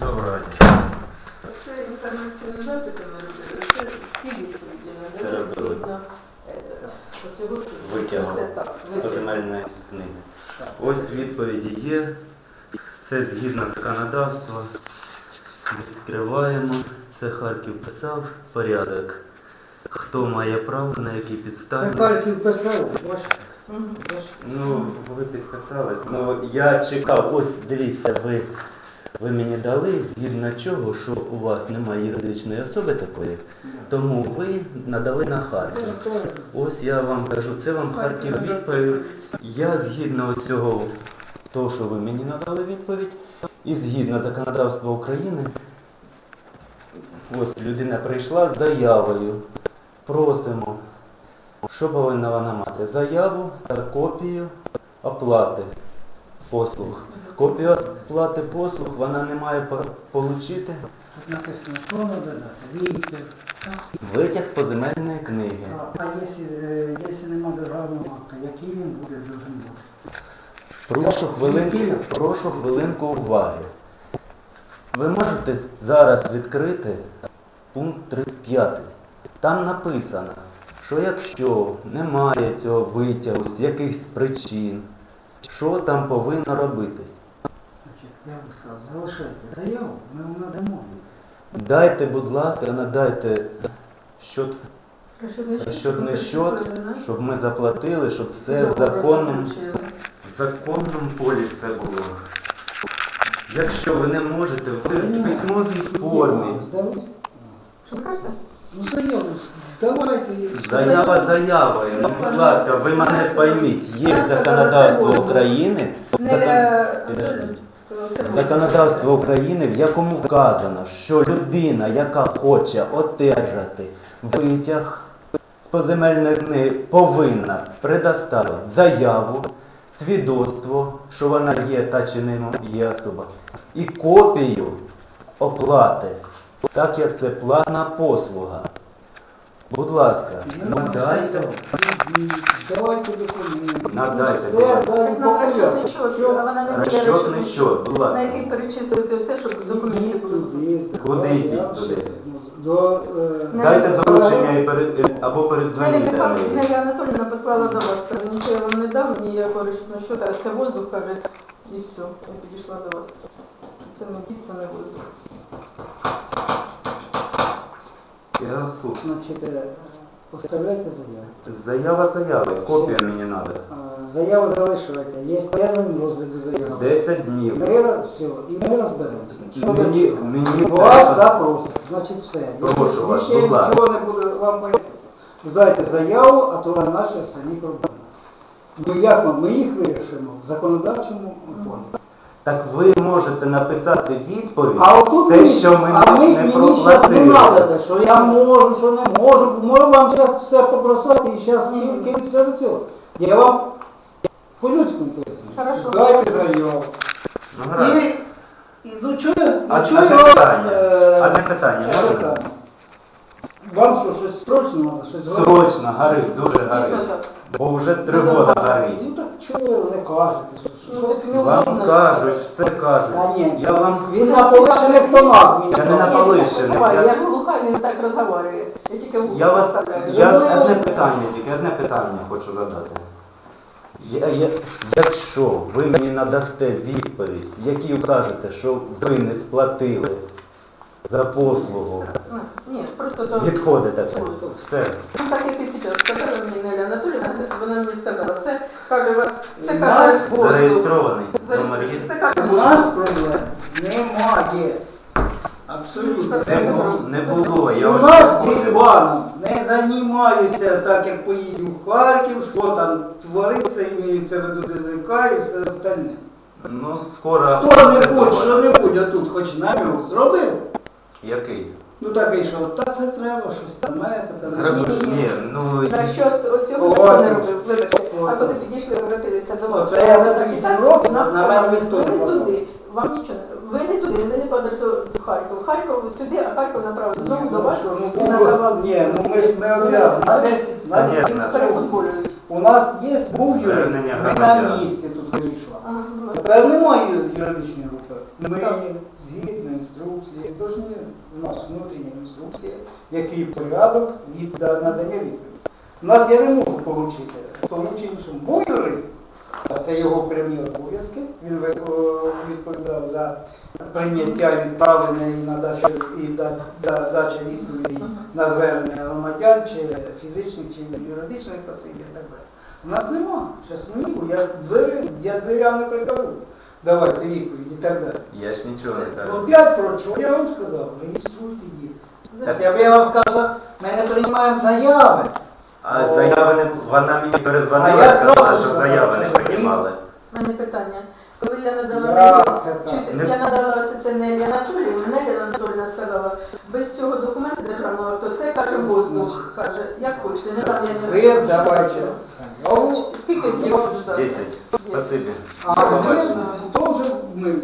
Доброго дня. Це інформаційний запит ми робили, це всі відповіді Це надали робили. відповідно е, цього. Це так. Земельної книги. Ось відповіді є. Все згідно законодавства. Відкриваємо. Це Харків писав порядок. Хто має право, на якій Це підставі. Харків писав, бачите? Мгм. Бачите? Ну, ви підписались. Ну, я чекав, ось дивіться, ви, ви мені дали, згідно чого, що у вас немає юридичної особи такої, тому ви надали на Харків. Ось я вам кажу, це вам Харків відповідь. Я згідно цього, того, що ви мені надали відповідь, і згідно законодавства України, ось людина прийшла з заявою. Просимо, що повинна вона мати? Заяву та копію оплати послуг. Копію оплати послуг вона не має отримати написано, що треба дати? Вітер. витяг з поземельної книги. А якщо, е, якщо нема державного акта, який він буде должен бути? Прошу хвилинку, прошу хвилинку уваги. Ви можете зараз відкрити пункт 35. Там написано, що якщо немає цього витягу з якихось причин, що там повинно робитись? Я вам сказав, залишайте заяву, ми вам надамо. Дайте, будь ласка, надайте счет, розчетний щоб счет, щоб ми заплатили, щоб все в законному, в законному полі все було. Якщо ви не можете, ви в письмовій формі. Здавайте. Ну заяву здавайте. Заява заявою. Ну, будь ласка, ви мене пойміть, є законодавство України, закон- Підождіть. законодавство України, в якому вказано, що людина, яка хоче одержати витяг з поземельної книги, повинна предоставити заяву, свідоцтво, що вона є та чи не є особа, і копію оплати, так як це платна послуга. Будь ласка, надайте. Здавайте документи. Надайте, Все, будь ласка. Так розчетний порядку. счет, вона не дає Розчетний счет, будь На ласка. який перечислити оце, щоб документи були. туди. Куди йдіть Я туди? До, е, Дайте доручення і перед, або Нелі передзвоніть до Михайловна, неї. Нелі послала до вас, каже, нічого я вам не дам, ніякого розчетного счета, це воздух, каже, і все, я підійшла до вас. Це не дійсно не воздух. Я слухаю. Значить, е, поставляйте заяву. Заява заяви, копія мені треба. Заяву залишайте. Є термін розгляду заяви. 10 днів. Ми роз- все, і ми розберемося. Що Мені, мені Вас треба. запросять, значить все. Прошу Якщо вас, ще будь ласка. нічого не буде вам пояснити. Здайте заяву, а то на наші самі проблеми. Ну як ми? Ми їх вирішимо в законодавчому полі. Так ви можете написати відповідь. А отут Те, що ми а не- ж не мені зараз не надо, що я можу, що не можу. Можу вам зараз все попросити і зараз кинутися до цього. Я вам по-людському поясню. Хорошо. Здайте заяву. Ну, гаразд. І, і ну чого, А ну чого одне його, питання. е, Одне питання можна? Вам що, щось срочно треба? Щось? Срочно, горить, дуже Дійсно горить. так. Бо вже три роки горить. Ну так чого ви не кажете? Що- Ну, так це? Вам удобно. кажуть, все кажуть. Та ні, Я вам він на повищених тонах мені Я не на повищених, Я, я- я глуха, він так розговорює. Я тільки Я вас я Ну, одне питання, тільки одне питання хочу задати. Я, я, якщо ви мені надасте відповідь, в якій вкажете, що ви не сплатили за послугу, Ну, Ні, просто то... відходи таке, все. Ну, так як і зараз сказала мені Неля Анатоліївна, вона мені сказала, це каже вас, це У каже нас воздух. Зареєстрований номер є. Це каже У нас проблем немає. Абсолютно. Не було, не було, я У вас нас спорю. не займаються так, як поїдемо в Харків, що там твориться, імеється в виду ДЗК і все остальне. Ну, скоро. Хто-небудь, що-небудь отут хоч намір зробив, Який? Ну такий, що та це треба, щось там маєте, та Зробив? Ні-ні-ні. Ні, ну Насчет оцього О, ніхто не робив, вибачте. А коли підійшли, обратилися до вас, Оце я вона за так і так, нам на мене ніхто ви не туди, вам нічого не... Ви не туди, ви не по адресу в Харків. Харків сюди, а Харків направили знову до вас. Ну, і надавав. ні, ну ми ж ми обряли. У нас є, у нас є Понятно. Перефутболюють. У нас є був юрист, Звернення ми на громадян. місці тут. Ага, будь ласка. Тепер немає ю- юридичної групи. Ми Так. згідні інструкції, должні, у нас внутрішня інструкція, який порядок від надання відповіді. У нас я не можу поручити, тому чи іншому. Бо юрист, а це його прямі обов'язки, він відповідав за прийняття відправлення і надачу і да- да- дача відповідей на звернення громадян чи фізичних, чи юридичних осіб і так далі. У нас нема часнику, я дверям не прикажу. Давайте відповіді і так далі. Я ж нічого не кажу. Опять про що я вам сказав? Реєструйте їх. Так. От я вам сказав, ми не приймаємо заяви. А заяви не вона мені А перезвонила я і сказала, що заяви не приймали. У мене питання. Я надала да, це так? чуєте, Не- я надала це Нелі Анатоліївну, Нелі Анатоліївна сказала, без цього документу державного, то це каже воздух. Каже, як хочете, не дам я не Ви здавайте. Скільки днів ждати? Десять. Спасибі. А ми, Побачимо. то вже ми.